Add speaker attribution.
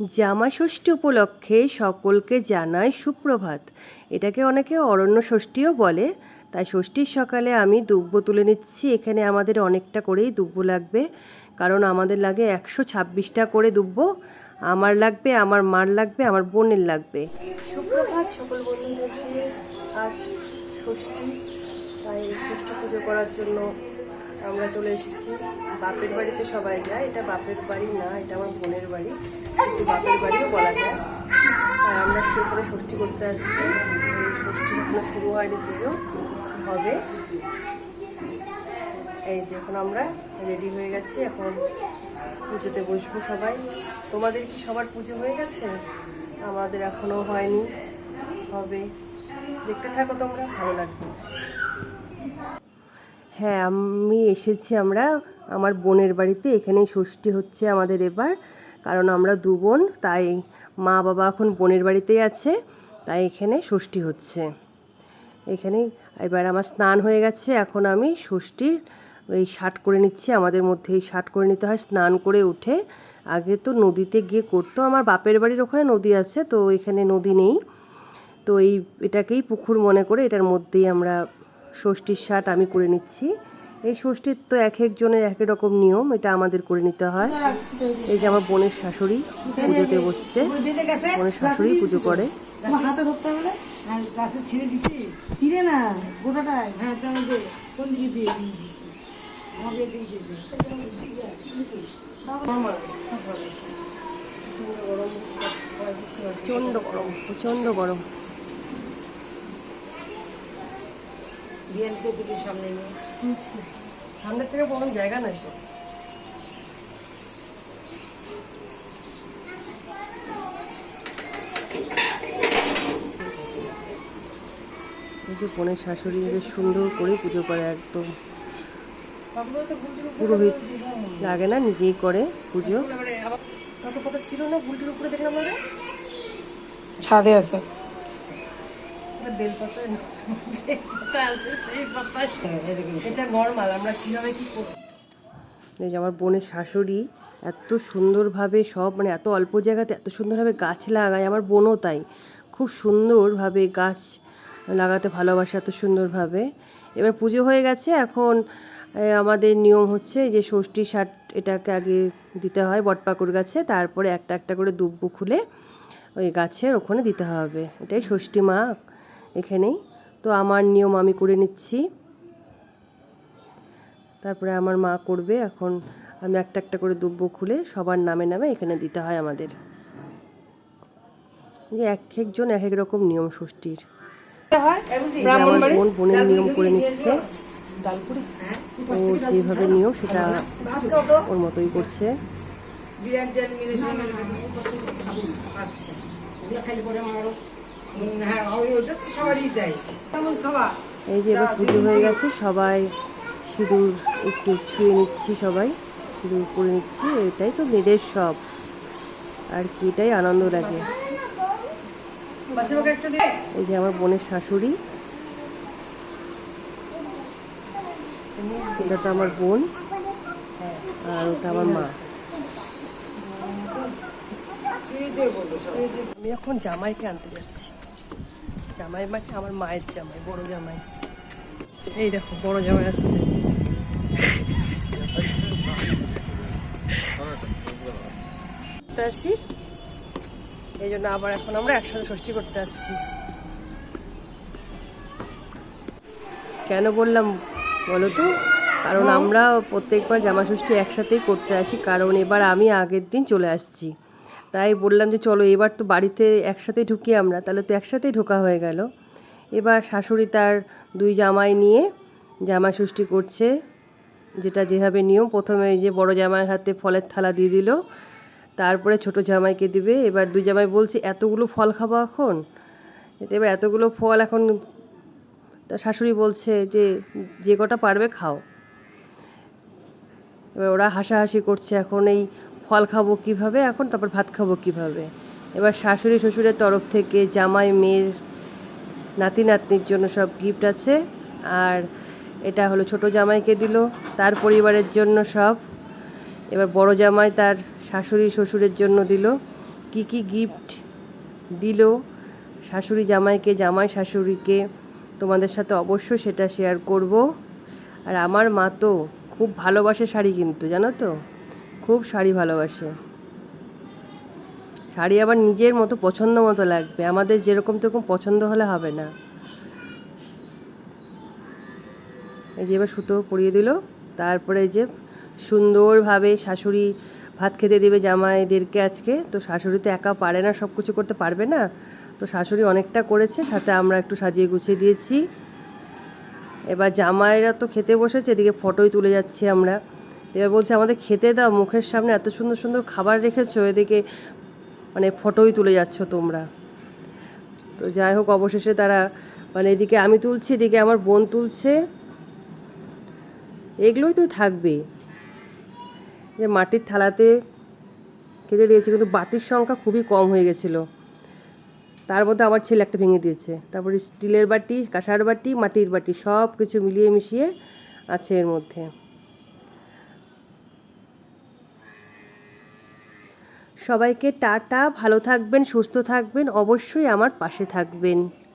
Speaker 1: জামা ষষ্ঠী উপলক্ষে সকলকে জানাই সুপ্রভাত। এটাকে অনেকে অরণ্য ষষ্ঠীও বলে। তাই ষষ্ঠীর সকালে আমি দুব্ব তুলে নিচ্ছি। এখানে আমাদের অনেকটা করেই দুব্ব লাগবে। কারণ আমাদের লাগে একশো ছাব্বিশটা করে দুব্ব। আমার লাগবে, আমার মার লাগবে, আমার বোনের লাগবে। সুপ্রভাত সকল বন্ধুদেরকে। আজ ষষ্ঠী। তাই ষষ্ঠী পুজো করার জন্য আমরা চলে এসেছি। বাপের বাড়িতে সবাই যায়। এটা বাপের বাড়ি না, এটা আমার বোনের বাড়ি। কিন্তু বাপের বাড়িও বলা যায়। আর আমরা সেখানে ষষ্ঠী করতে আসছি। ষষ্ঠী এখনও শুরু হয়নি, পুজো হবে। এই যে এখন আমরা রেডি হয়ে গেছি। এখন পুজোতে বসবো সবাই। তোমাদের কি সবার পুজো হয়ে গেছে? আমাদের এখনও হয়নি। হবে। দেখতে থাকো তোমরা। ভালো লাগবে। হ্যাঁ আমি এসেছি আমরা আমার বোনের বাড়িতে। এখানেই ষষ্ঠী হচ্ছে আমাদের এবার। কারণ আমরা দু বোন, তাই মা বাবা এখন বোনের বাড়িতেই আছে, তাই এখানে ষষ্ঠী হচ্ছে। এখানে এবার আমার স্নান হয়ে গেছে, এখন আমি ষষ্ঠীর ওই শার্ট করে নিচ্ছি। আমাদের মধ্যে এই শার্ট করে নিতে হয়, স্নান করে উঠে। আগে তো নদীতে গিয়ে করতো, আমার বাপের বাড়ির ওখানে নদী আছে, তো এখানে নদী নেই। তো এই এটাকেই পুকুর মনে করে এটার মধ্যেই আমরা ষষ্ঠীর শার্ট আমি করে নিচ্ছি। এই ষষ্ঠীর তো এক একজনের এক রকম নিয়ম এটা আমাদের করে নিতে হয়। এই যে আমার বোনের শাশুড়ি পুজোতে বসছে বোনের শাশুড়ি পুজো করে।
Speaker 2: তোমার হাতে ধরতে হবে আর গাছে ছিঁড়ে দিছি। ছিঁড়ে না গোটাটাই। হ্যাঁ তাহলে কোন দিকে দিয়ে দিয়ে আমাকে এদিকে দিয়ে।
Speaker 1: প্রচণ্ড গরম প্রচণ্ড গরম।
Speaker 2: বিয়ানকে দুটো সামনে নিয়ে।
Speaker 1: সামনের থেকে কোনো জায়গা নাই তো। যে বোনের শাশুড়ি বেশ সুন্দর করে পুজো করে একদম। পুরোহিত লাগে না নিজেই করে পুজো। কত কথা ছিল না গুলটির উপরে দেখলাম না
Speaker 2: ছাদে আছে।
Speaker 1: এটা বেলপাতা যে পাতা আছে সেই পাতা। এটা নর্মাল আমরা কীভাবে কী করি? এই যে আমার বোনের শাশুড়ি এত সুন্দরভাবে সব মানে এত অল্প জায়গাতে এত সুন্দরভাবে গাছ লাগায় আমার বোনও তাই। খুব সুন্দরভাবে গাছ লাগাতে ভালোবাসে এত সুন্দরভাবে। এবার পুজো হয়ে গেছে এখন আমাদের নিয়ম হচ্ছে যে ষষ্ঠী ষাট এটাকে আগে দিতে হয় বটপাকুর গাছে তারপরে একটা একটা করে দুব্বু খুলে ওই গাছের ওখানে দিতে হবে। এটাই ষষ্ঠী মা এখানেই। তো আমার নিয়ম আমি করে নিচ্ছি। তারপরে আমার মা করবে এখন আমি একটা একটা করে দুব্ব খুলে সবার নামে নামে এখানে দিতে হয় আমাদের। যে এক একজন এক এক রকম নিয়ম ষষ্ঠীর। আমার বোন বোনের নিয়ম করে নিচ্ছে। ও যেভাবে নিয়ম সেটা ওর মতোই করছে।
Speaker 2: মিলে সঙ্গে আচ্ছা। এগুলো খালি পরে আমার হ্যাঁ ওটা তো সবারই দেয় খাওয়া
Speaker 1: এই যে এবার পুজো হয়ে গেছে সবাই সিঁদুর একটু ছুঁয়ে নিচ্ছি সবাই সিঁদুর করে নিচ্ছি এটাই তো মেয়েদের সব আর কি এটাই আনন্দ লাগে এই যে আমার বোনের শাশুড়ি এটা তো আমার বোন আর ওটা আমার মা আমি এখন জামাইকে আনতে যাচ্ছি জামাই মানে আমার মায়ের জামাই বড় জামাই। এই দেখো বড় জামাই আসছে। আসছি এই জন্য আবার এখন আমরা একসাথে ষষ্ঠী করতে আসছি। কেন বললাম বলো তো? কারণ আমরা প্রত্যেকবার জামা ষষ্ঠী একসাথেই করতে আসি কারণ এবার আমি আগের দিন চলে আসছি। তাই বললাম যে চলো এবার তো বাড়িতে একসাথেই ঢুকি আমরা, তাহলে তো একসাথেই ঢোকা হয়ে গেল। এবার শাশুড়ি তার দুই জামাই নিয়ে জামা ষষ্ঠী করছে, যেটা যেভাবে নিয়ম, প্রথমে যে বড় জামাইয়ের হাতে ফলের থালা দিয়ে দিল, তারপরে ছোট জামাইকে দিবে। এবার দুই জামাই বলছে, এতগুলো ফল খাব এখন? এবার এতগুলো ফল এখন তার শাশুড়ি বলছে যে যে কটা পারবে খাও। এবার ওরা হাসাহাসি করছে, এখন এই ফল খাব কীভাবে এখন, তারপর ভাত খাব কীভাবে? এবার শাশুড়ি শ্বশুরের তরফ থেকে জামাই, মেয়ের নাতি নাতনির জন্য সব গিফট আছে। আর এটা হলো ছোট জামাইকে দিল, তার পরিবারের জন্য সব। এবার বড় জামাই তার শাশুড়ি শ্বশুরের জন্য দিল। কি কি গিফট দিল শাশুড়ি জামাইকে, জামাই শাশুড়িকে, তোমাদের সাথে অবশ্যই সেটা শেয়ার করব। আর আমার মা তো খুব ভালোবাসে শাড়ি কিন্তু, জানো তো? খুব শাড়ি ভালোবাসে। শাড়ি আবার নিজের মতো পছন্দ মতো লাগবে। আমাদের যেরকম তেরকম পছন্দ হলে হবে না। এই যে এবার সুতো পরিয়ে দিল। তারপরে যে সুন্দরভাবে শাশুড়ি ভাত খেতে দেবে জামাইদেরকে আজকে। তো শাশুড়ি তো একা পারে না, সব কিছু করতে পারবে না। তো শাশুড়ি অনেকটা করেছে, সাথে আমরা একটু সাজিয়ে গুছিয়ে দিয়েছি। এবার জামাইরা তো খেতে বসেছে, এদিকে ফটোই তুলে যাচ্ছি আমরা। এবার বলছে, আমাদের খেতে দাও, মুখের সামনে এত সুন্দর সুন্দর খাবার রেখেছো, এদিকে মানে ফটোই তুলে যাচ্ছ তোমরা। তো যাই হোক, অবশেষে তারা মানে এদিকে আমি তুলছি, এদিকে আমার বোন তুলছে। এগুলোই তো থাকবে। যে মাটির থালাতে খেতে দিয়েছি, কিন্তু বাটির সংখ্যা খুবই কম হয়ে গেছিল। তার মধ্যে আবার ছেলে একটা ভেঙে দিয়েছে। তারপরে স্টিলের বাটি, কাঁসার বাটি, মাটির বাটি সব কিছু মিলিয়ে মিশিয়ে আছে এর মধ্যে। সবাইকে টাটা ভালো থাকবেন সুস্থ থাকবেন অবশ্যই আমার পাশে থাকবেন।